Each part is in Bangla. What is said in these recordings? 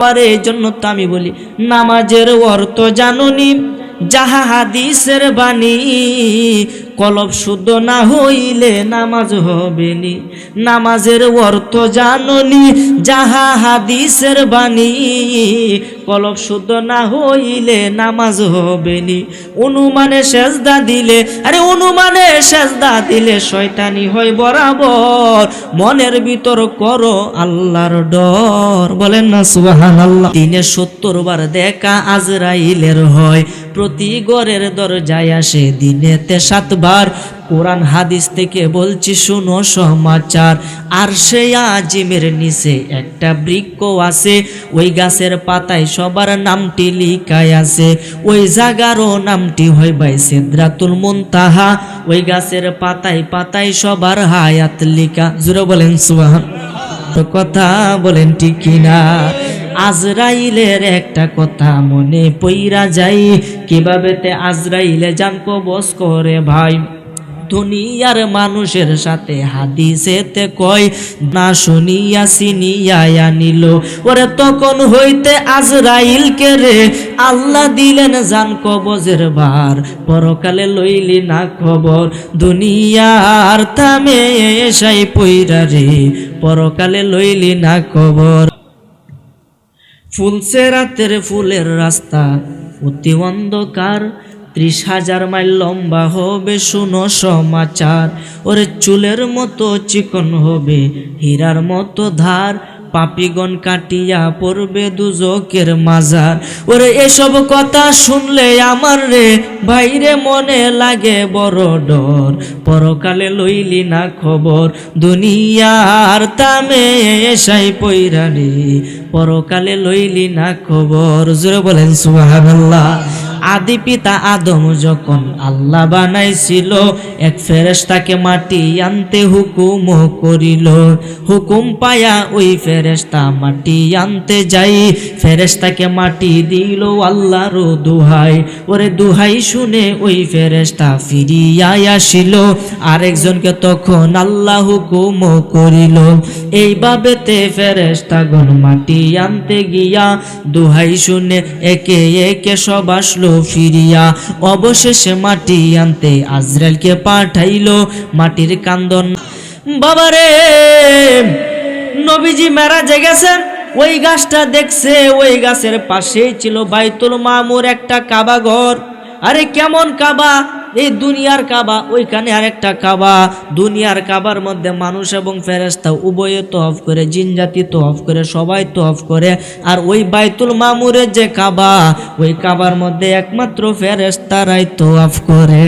পারে জন্য তো আমি বলি নামাজের অর্থ জাননি যাহা হাদিসের বাণী কলব শুদ্ধ না হইলে নামাজ হবে নি। নামাজের অর্থ জাননি, যাহা হাদিসের বাণী। কলব শুদ্ধ না হইলে নামাজ হবে নি। অনুমানে সেজদা দিলে, আরে অনুমানে সেজদা দিলে শয়তানি হয় বরাবর। মনের ভিতর করো আল্লাহর ডর। বলেন না সুবাহান আল্লাহ দিনে সত্তর বার দেখা আজরাইলের হয়। প্রতি গড়ের দরজায় আসে, দিনেতে সাতবার কোরআন হাদিস থেকে বলছি, শুনো সমাচার। আর সে আজিমের নিচে একটা বৃক্ষ আছে, ওই গাছের পাতায় সবার নামটি লিখায় আছে। ওই জাগারও নামটি হয় বাই সিদ্রাতুল মুনতাহা। ওই গাছের পাতায় পাতায় সবার হায়াত লিখা। জুড়ে বলেন, সুবহান। তো কথা বলেন ঠিক কিনা? আজরাইলের একটা কথা মনে পইরা যাই কীভাবে তে আজরাইলে জান কবজ করে ভাই? দুনিয়ার মানুষের সাথে হাদিসেতে কয়, না শুনিয়া সিনিয়া নিল ওরে তখন হইতে আজরাইল কে রে, আল্লাহ দিলেন জান কবজের ভার। পরকালে লইলি না খবর, দুনিয়ার থামে এসাই পইরা রে। পরকালে লইলি না খবর ফুলছে রাতের ফুলের রাস্তা। অতি অন্ধকার, ত্রিশ হাজার মাইল লম্বা হবে শুনো সমাচার। ওরে চুলের মতো চিকন হবে, হীরার মতো ধার। পাপিগণ কাটিয়া পড়বে দুজকের মাজার। ওরে, এসব কথা শুনলে আমার রে ভাইরে মনে লাগে বড় ডর। পরকালে লইলি না খবর, দুনিয়ার তামে এসাই পইরা রে পরকালে লইলি না খবর, জোরে বলেন সুবহানাল্লাহ। আদি পিতা আদম যখন আল্লাহ বানাইছিল, এক ফেরেশতাকে মাটি আনতে হুকুম করিল। হুকুম পায়া ওই ফেরেশতা মাটি আনতে যাই। ফেরেশতাকে মাটি দিল আল্লাহর দুহাই। ওরে দুহাই শুনে ওই ফেরেশতা ফিরিয়া আসিল। আরেকজনকে তখন আল্লাহ হুকুম করিল। এইভাবে তে ফেরেশতাগণ মাটি আনতে গিয়া দুহাই শুনে একে একে সব আসলো। ফিরিয়া অবশেষে মাটি আনতে আজরাইলকে পাঠাইল মাটির কান্দন। বাবা রে নবীজি মেরা জেগেছেন ওই গাছটা দেখছে, ওই গাছের পাশেই ছিল বাইতুল মামুর একটা কাবা ঘর। আরে কেমন কাবা? এই দুনিয়ার কাবা, ওইখানে আরেকটা কাবা। দুনিয়ার কাবার মধ্যে মানুষ এবং ফেরেস্তা উভয়ে তফ করে, জিন জাতি তফ করে, সবাই তফ করে। আর ওই বাইতুল মামুরের যে কাবা, ওই কাবার মধ্যে একমাত্র ফেরেস্তারাই তফ করে।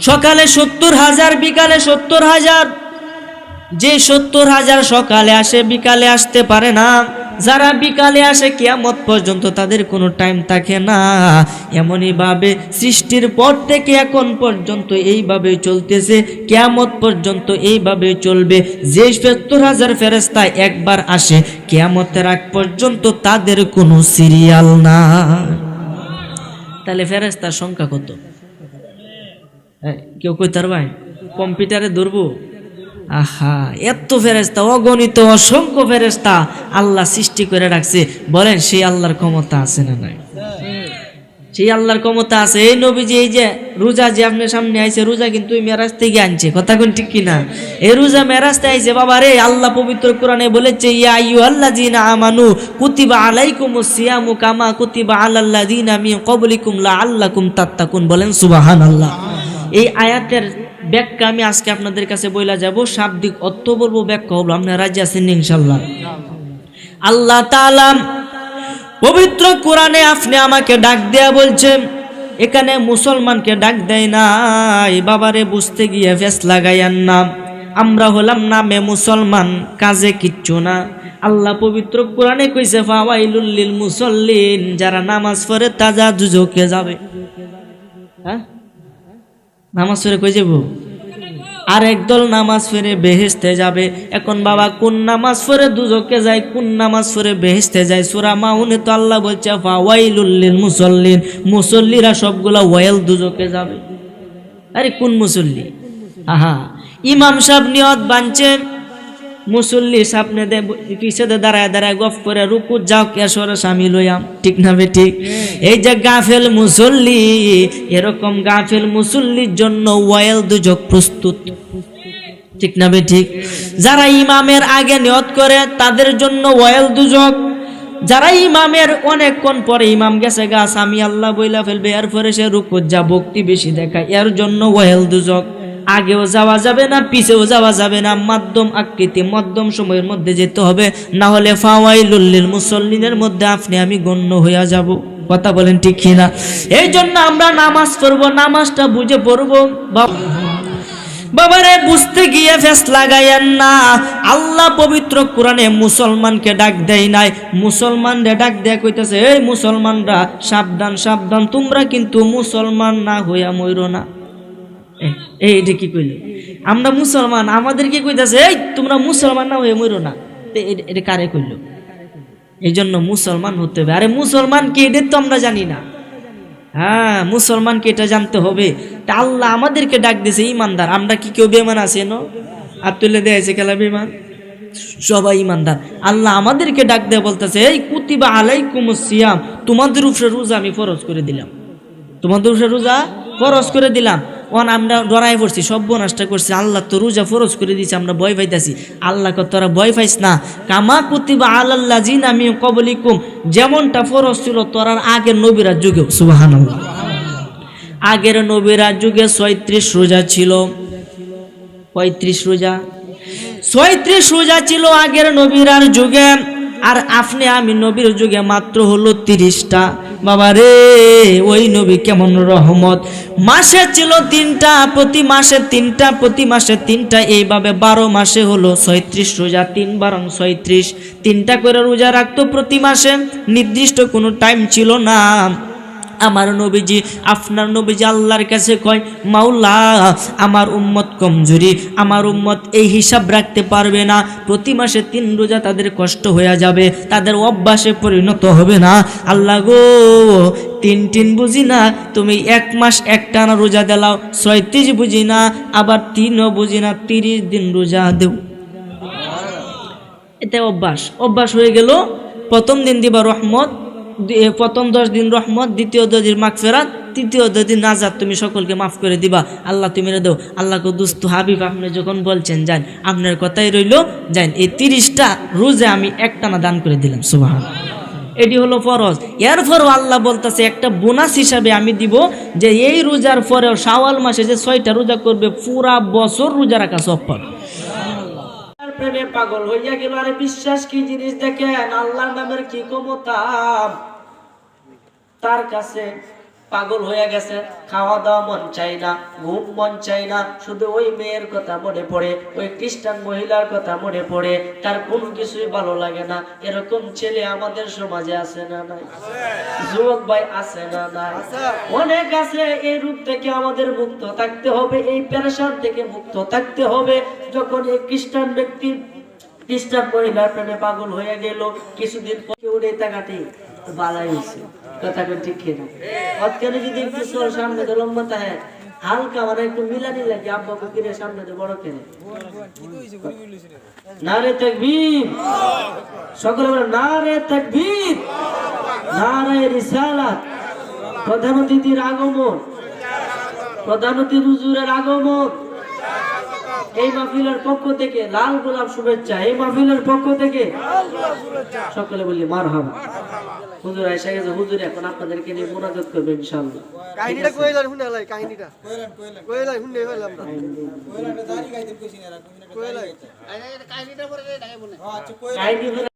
সকালে সত্তর হাজার, বিকালে সত্তর হাজার। যে সত্তর হাজার সকালে আসে, বিকালে আসতে পারে না। যারা বিকালে আসে, কিয়ামত পর্যন্ত তাদের কোনো টাইম থাকে না। এমনই ভাবে সৃষ্টির পর থেকে এখন পর্যন্ত এইভাবে চলতেছে, কিয়ামত পর্যন্ত এইভাবে চলবে। যে সত্তর হাজার ফেরেস্তা একবার আসে, কিয়ামতের আগ পর্যন্ত তাদের কোনো সিরিয়াল না। তাহলে ফেরেস্তার সংখ্যা কত? কেউ কইতার ভাই কম্পিউটারে ধরবো? আহা এত ফেরেস্তা অগণিত, অসংখ্য ফেরেস্তা আল্লাহ সৃষ্টি করে রাখছে। বলেন, সেই আল্লাহর ক্ষমতা আছে না নাই? সেই আল্লাহর ক্ষমতা আছে। এই নবীজি, এই যে রোজা যে আপনার সামনে আইছে, রোজা কিন্তু মেরাজ থেকে আনছে। কথা কোন ঠিক কিনা এই রোজা মেরাজতে আইছে, বাবা রে, আল্লাহ পবিত্র কোরআনে বলেছে, ইয়া আইয়ু আল্লাযিনা আমানু কুতিবা আলাইকুমুস সিয়ামু কামা কুতিবা আলাল্লাযিনা মিন ক্বাবলিকুম লাআল্লাকুম তাত্তাকুন। বলেন, সুবহানাল্লাহ। এই আয়াতের ব্যাখ্যা আমি আজকে আপনাদের কাছে বইলা যাব। শাব্দিক অর্থ বলব, ব্যাখ্যা হলো আপনার রাজি আছেন ইনশাল্লাহ? আল্লাহ তাআলা পবিত্র কোরআনে আপনি আমাকে ডাক দেয়া বলছেন এখানে মুসলমানকে ডাক দেয় নাই। বাবারে, বুঝতে গিয়ে ফেস লাগাইয়ান নাম আমরা হলাম নামে মুসলমান, কাজে কিচ্ছু না। আল্লাহ পবিত্র কোরআনে কইছে, ফাওয়াইলুল মুসল্লিন, যারা নামাজ পড়ে তাজা দুজকে যাবে। হ্যাঁ? নামাজ পড়ে কই যাব? আর একদল নামাজ পড়ে বেহেস্তে যাবে। এখন বাবা, কোন নামাজ পড়ে দুজকে যায়, কোন নামাজ পড়ে বেহেস্তে যায়? সুরা মাউনে তো আল্লাহ বলছে ওয়াইলুল্লিন মুসল্লিন। মুসল্লিরা সবগুলা ওয়াইল দুজকে যাবে। আরে কোন মুসল্লি? আহা, ইমাম সাহেব নিয়ত বানছেন। মুসল্লি সামনে দে দাঁড়ায় দাঁড়ায় গফ করে রুকু যাও কেশরে স্বামী হইয়াম ঠিক না বে ঠিক এই যে গাফেল মুসল্লি এরকম গাফেল মুসল্লির জন্য ওয়াইল দুজক প্রস্তুত। ঠিক না বে ঠিক যারা ইমামের আগে নিয়ত করে তাদের জন্য ওয়াইল দুজক। যারা ইমামের অনেকক্ষণ পরে ইমাম গেছে গাছ আমি আল্লাহ বইলা ফেলবে। এর পরে সে রুকু যা ভক্তি বেশি দেখায় এর জন্য ওয়াইল দুজক। আগেও যাওয়া যাবে না, পিছেও যাওয়া যাবে না। মাধ্যম আকৃতি, মধ্যম সময়ের মধ্যে যেতে হবে। না হলে ফাওয়াইলুল্লিল মুসল্লিনের মধ্যে আপনি, আমি গণ্য হইয়া যাব। কথা বলেন ঠিক কিনা? এই জন্য আমরা নামাজ পড়ব, নামাজটা বুঝে পড়ব। বাবারে, বুঝতে গিয়ে ফেস লাগাইয়েন না। আল্লাহ পবিত্র কোরআনে মুসলমানকে ডাক দেয় নাই। মুসলমানরে ডাক দেয়া কইতেছে, এই মুসলমানরা, সাবধান সাবধান। তোমরা কিন্তু মুসলমান না হইয়া মইর না। এটা কি কইল? আমরা মুসলমান আমাদের কি কইতাছে, এই, তোমরা মুসলমান না হয়ে মইরো না। এটা কারে কইল? এই জন্য মুসলমান হতে হবে। আরে মুসলমান কি, এটা তো আমরা জানি না। হ্যাঁ মুসলমানকে এটা জানতে হবে। তা আল্লাহ আমাদেরকে ডাক দিয়েছে, ইমানদার, আমরা কি কেউ বেমান আছে ন আর তুলে দিয়েছে খেলা বেমান সবাই ইমানদার। আল্লাহ আমাদেরকে ডাক দেয়া বলতেছে, এই, কুতিবা আলাইকুম সিয়াম, তোমাদের উপরে রোজা আমি ফরজ করে দিলাম। তোমাদের উপরে রোজা ফরজ করে দিলাম। ওন আমরা ডরাই পড়ছি, সব নষ্ট করছি। আল্লাহ তো রোজা ফরজ করে দিয়েছি, আমরা ভয় পাইতেছি। আল্লাহ তোরা ভয় পাইস না। কামা কুতিবা আল্লাহ জিন আমি কবলি কবলিকুম যেমনটা ফরজ ছিল, তোরার আগের নবীরা যুগেও। সুবহানাল্লাহ। আগের নবীরা যুগে ছয়ত্রিশ রোজা ছিল। পঁয়ত্রিশ রোজা। ছয়ত্রিশ রোজা ছিল আগের নবীরার যুগে, আর আপনি আমি নবীর যুগে মাত্র হলো তিরিশটা। বাবা রে ওই নবী কেমন রহমত? মাসে ছিল তিনটা, প্রতি মাসে তিনটা, প্রতি মাসে তিনটা, এইভাবে বারো মাসে হলো ছয়ত্রিশ রোজা, তিন বারং ছয়ত্রিশ। তিনটা করে রোজা রাখতো প্রতি মাসে, নির্দিষ্ট কোনো টাইম ছিল না। আমার নবীজি, আপনার নবীজি আল্লাহর কাছে কয়, মাওলা, আমার উম্মত কমজোরি, আমার উম্মত এই হিসাব রাখতে পারবে না। প্রতি মাসে তিন রোজা তাদের কষ্ট হয়ে যাবে, তাদের অভ্যাসে পরিণত হবে না। আল্লাহ গো, তিন তিন বুঝি না, তুমি এক মাস একটানা রোজা দিলাও ছয়ত্রিশ বুঝি না, আবার তিনও বুঝি না, তিরিশ দিন রোজা দেও। এটা অভ্যাস অভ্যাস হয়ে গেল, প্রথম দিন দিবা রহমত প্রথম দশ দিন রহমত, দ্বিতীয় দশ দিন মাফ ফেরাত তৃতীয় দিন নাজাত। তুমি সকলকে মাফ করে দিবা। আল্লাহ তুমি রে দেও। আল্লাহকে দুস্থ হাবিব আপনি যখন বলছেন, যান। আপনার কথাই রইল, যান। এই তিরিশটা রোজে আমি একটানা দান করে দিলাম সুবাহ এটি হলো ফরজ। এরপরও আল্লাহ বলতেছে, একটা বোনাস হিসাবে আমি দিব যে এই রোজার পরেও শাওয়াল মাসে যে ছয়টা রোজা করবে, পুরা বছর রোজা রাখা সব পাবে প্রেমে পাগল হইয়া গেল। আরে বিশ্বাস কি জিনিস দেখেন? আল্লাহর নামের কি ক্ষমতা? তার কাছে পাগল হয়ে গেছে খাওয়া দাওয়া মন চাই না ঘুম মন চাই না শুধু ওই মেয়ের কথা মনে পড়ে ওই খ্রিস্টান মহিলার কথা মনে পড়ে তার কোনো কিছুই ভালো লাগে না এরকম ছেলে আমাদের সমাজে আছে না নাই? যুবক ভাই আছে না নাই? অনেক আছে এই রূপ থেকে আমাদের মুক্ত থাকতে হবে এই পেরেশান থেকে মুক্ত থাকতে হবে যখন এই খ্রিস্টান ব্যক্তি খ্রিস্টান মহিলার প্রেমে পাগল হয়ে গেল কিছুদিন পরে উড়ে তাকাতে মানে একটু মিলানি লাগে, আব্বা কুকিরে সামনে তো বড় কেনে নারে তাকবীর। সকলে বলে, নারে তাকবীর। নারে রিসালাত। প্রধান অতিথির আগমন। প্রধান অতিথি আগমন। এই মাহফিলের পক্ষ থেকে লাল গোলাপ শুভেচ্ছা এই মাহফিলের পক্ষ থেকে সকলে বলি মার হাবা হুজুর এসে গেছে হুজুর এখন আপনাদেরকে নিয়ে মোনাজাত করবে ইনশাআল্লাহ। কাহিনীটা কইলার শুনে লাই কাহিনীটা? কইলাই শুনে হইলাম আচ্ছা কইলাই কাহিনী